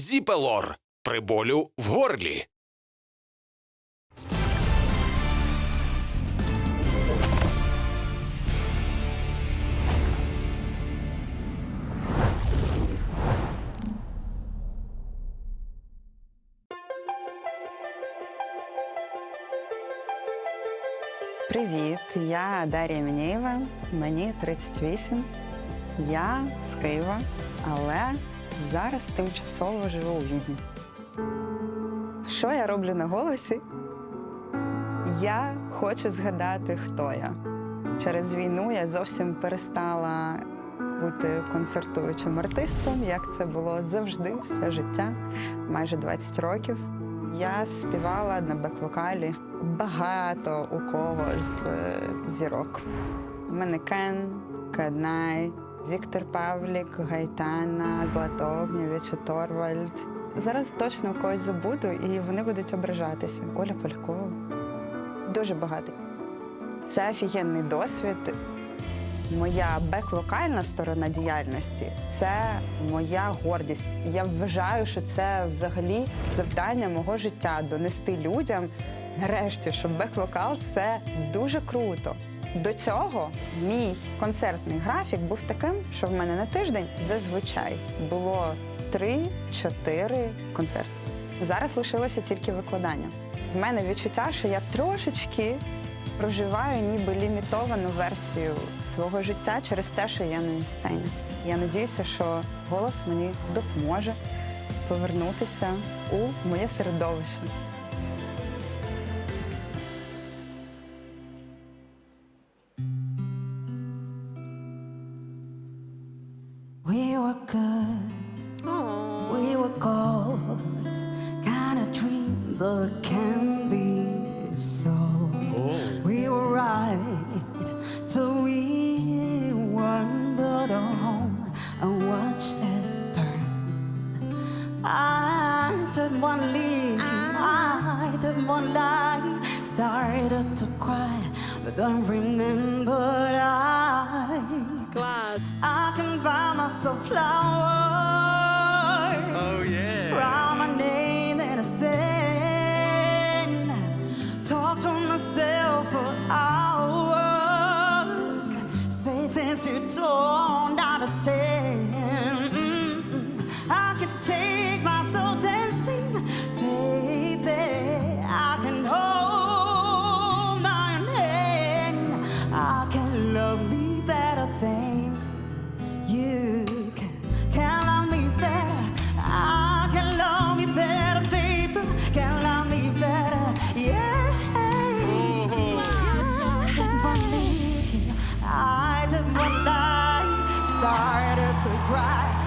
Зіпелор при болю в горлі. Привіт, я Дар'я Мінєєва, мені 38. Я з Києва, але зараз тимчасово живу у Відні. Що я роблю на голосі? Я хочу згадати, хто я. Через війну я зовсім перестала бути концертуючим артистом, як це було завжди, все життя, майже 20 років. Я співала на бек-вокалі багато у кого з е, зірок. У мене Кен, Каднай, Віктор Павлік, Гайтана, Віча Торвальд. Зараз точно когось забуду, і вони будуть ображатися. Оля Полякова. Дуже багато. Це офігенний досвід. Моя бек-вокальна сторона діяльності це моя гордість. Я вважаю, що це взагалі завдання мого життя донести людям нарешті, що бек-вокал це дуже круто. До цього мій концертний графік був таким, що в мене на тиждень зазвичай було 3-4 концерти. Зараз лишилося тільки викладання. В мене відчуття, що я трошечки проживаю ніби лімітовану версію свого життя через те, що я на сцені. Я надіюся, що голос мені допоможе повернутися у моє середовище. Were good, we were gold, kind of dream that can be sold. Oh. We were right till we but home and watched it burn. I didn't want to leave, I didn't want to lie, started to cry, but then remembered I glass. I can buy myself flowers. Started to cry,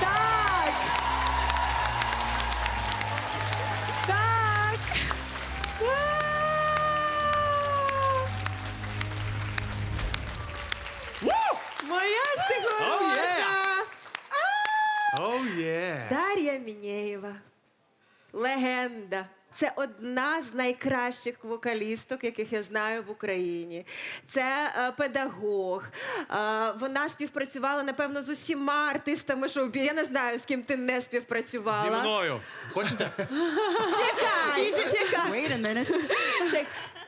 Так. Так. Моя ж ти хороша. Oh yeah. Дар'я Мінєєва. Легенда. Це одна з найкращих вокалісток, яких я знаю в Україні. Це е, педагог. Е, вона співпрацювала, напевно, з усіма артистами шоу Я не знаю, з ким ти не співпрацювала. Зі мною. Хочете? Чекай, чекай. Wait a minute. Чек-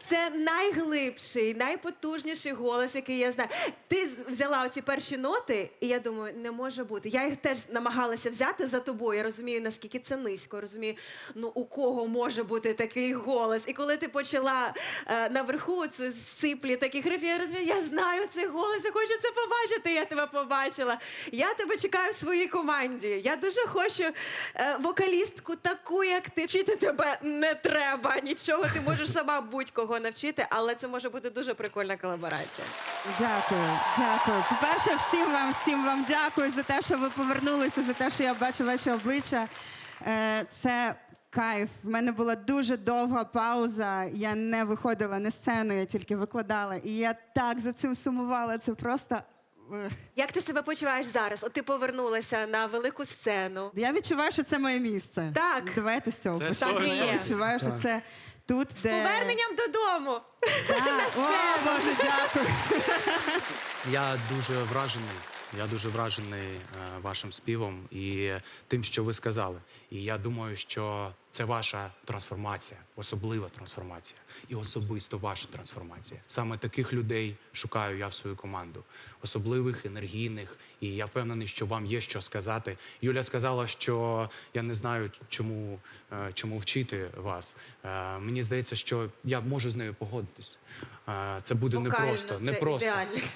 Це найглибший, найпотужніший голос, який я знаю. Ти взяла оці перші ноти, і я думаю, не може бути. Я їх теж намагалася взяти за тобою. Я розумію, наскільки це низько. Розумію, ну у кого може бути такий голос. І коли ти почала е, наверху це сиплі такі хрипі, я розумію, я знаю цей голос, я хочу це побачити. Я тебе побачила. Я тебе чекаю в своїй команді. Я дуже хочу е, вокалістку таку, як ти. Вчити тебе не треба. Нічого ти можеш сама будь-кого навчити, але це може бути дуже прикольна колаборація. Дякую, дякую. По-перше, всім вам, всім вам дякую за те, що ви повернулися, за те, що я бачу ваші обличчя. Е, Це кайф. В мене була дуже довга пауза. Я не виходила на сцену, я тільки викладала. І я так за цим сумувала. Це просто. е, Як ти себе почуваєш зараз? От ти повернулася на велику сцену. Я відчуваю, що це моє місце. Так. Давайте з цього Це так Я відчуваю, що це тут, З Поверненням додому. О, Боже, дякую. Я дуже вражений. Я дуже вражений е, вашим співом і тим, що ви сказали. І я думаю, що це ваша трансформація, особлива трансформація, і особисто ваша трансформація. Саме таких людей шукаю я в свою команду, особливих, енергійних. І я впевнений, що вам є що сказати. Юля сказала, що я не знаю, чому, е, чому вчити вас. Е, Мені здається, що я можу з нею погодитись. Е, Це буде Вокально непросто, це непросто.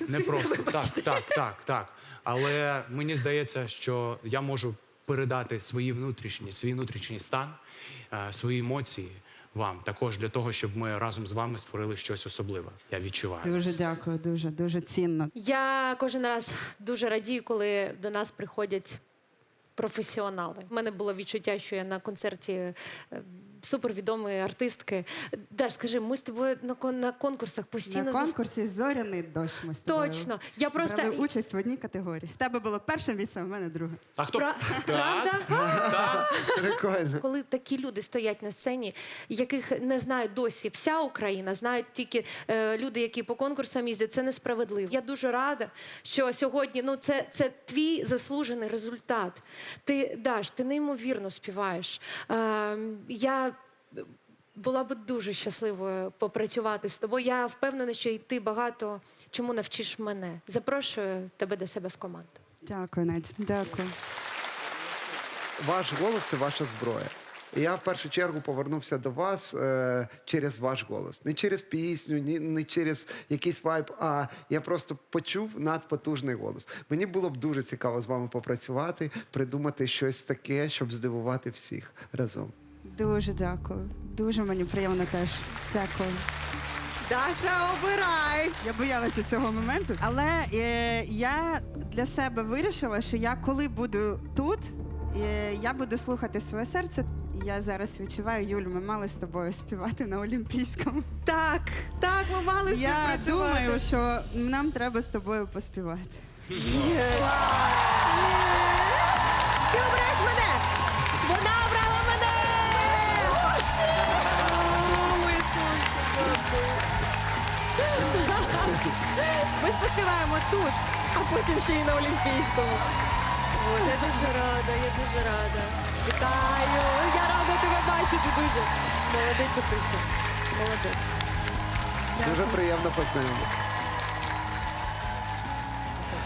Не просто так, так, так, так. Але мені здається, що я можу передати свої внутрішні, свій внутрішній стан, е, свої емоції вам також для того, щоб ми разом з вами створили щось особливе. Я відчуваю. Дуже дякую, дуже, дуже цінно. Я кожен раз дуже радію, коли до нас приходять професіонали. У мене було відчуття, що я на концерті е, супервідомої артистки. Даш, скажи, ми з тобою на, кон- на конкурсах постійно На зус- конкурсі Зоряний дощ ми з тобою Точно. Я просто брали участь в одній категорії. В тебе було перше місце, а в мене друге. А хто Пра- Правда? Прикольно. Коли такі люди стоять на сцені, яких не знає досі вся Україна, знають тільки е, люди, які по конкурсам їздять, це несправедливо. Я дуже рада, що сьогодні ну це, це твій заслужений результат. Ти Даш, ти неймовірно співаєш. Е, я була б дуже щасливою попрацювати з тобою. Я впевнена, що і ти багато чому навчиш мене. Запрошую тебе до себе в команду. Дякую, Надя. Дякую. Ваш голос це ваша зброя. І я в першу чергу повернувся до вас е, через ваш голос. Не через пісню, ні, не через якийсь вайб, а я просто почув надпотужний голос. Мені було б дуже цікаво з вами попрацювати, придумати щось таке, щоб здивувати всіх разом. Дуже дякую. Дуже мені приємно теж. Дякую. Даша, обирай. Я боялася цього моменту, але е, я для себе вирішила, що я коли буду тут, е, я буду слухати своє серце. Я зараз відчуваю, Юль, ми мали з тобою співати на Олімпійському. Так, так, ми мали Я співпрацювати. думаю, що нам треба з тобою поспівати. Ти ще й на Олімпійському. Ой, я дуже рада, я дуже рада. Вітаю! Я рада тебе бачити дуже. Молодець, що прийшла. Молодець. Дуже приємно познайомитися.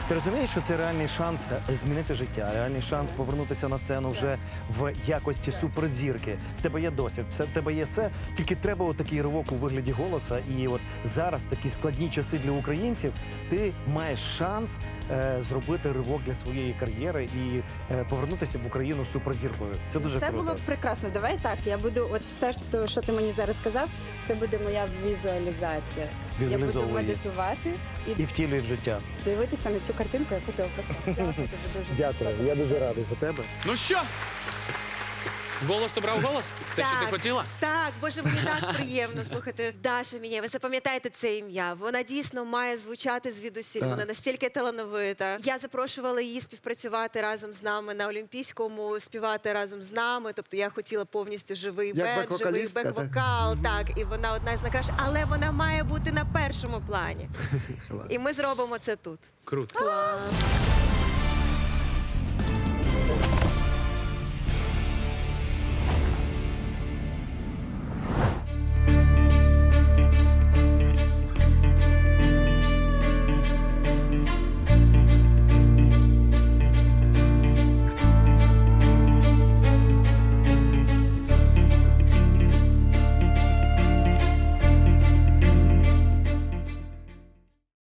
Ти розумієш, що це реальний шанс змінити життя, реальний шанс повернутися на сцену вже в якості суперзірки. В тебе є досвід, в тебе є все. Тільки треба отакий ривок у вигляді голоса. І от зараз такі складні часи для українців ти маєш шанс е, зробити ривок для своєї кар'єри і е, повернутися в Україну суперзіркою. Це дуже це круто. було б прекрасно. Давай так. Я буду, от все що ти мені зараз сказав, це буде моя візуалізація. Я буду медитувати і І втілює в життя. дивитися на цю картинку, яку ти описав. Дякую тобі дуже. Дякую, я дуже радий за тебе. Ну що? Голос обрав голос? Те, що ти хотіла? Так, боже, мені так приємно слухати. Даша Мінє, ви запам'ятаєте це ім'я. Вона дійсно має звучати звідусіль. Вона настільки талановита. Я запрошувала її співпрацювати разом з нами на Олімпійському, співати разом з нами. Тобто я хотіла повністю живий бек, живий бек-вокал. Так, і вона одна з найкращих, але вона має бути на першому плані. І ми зробимо це тут. Круто. Клас.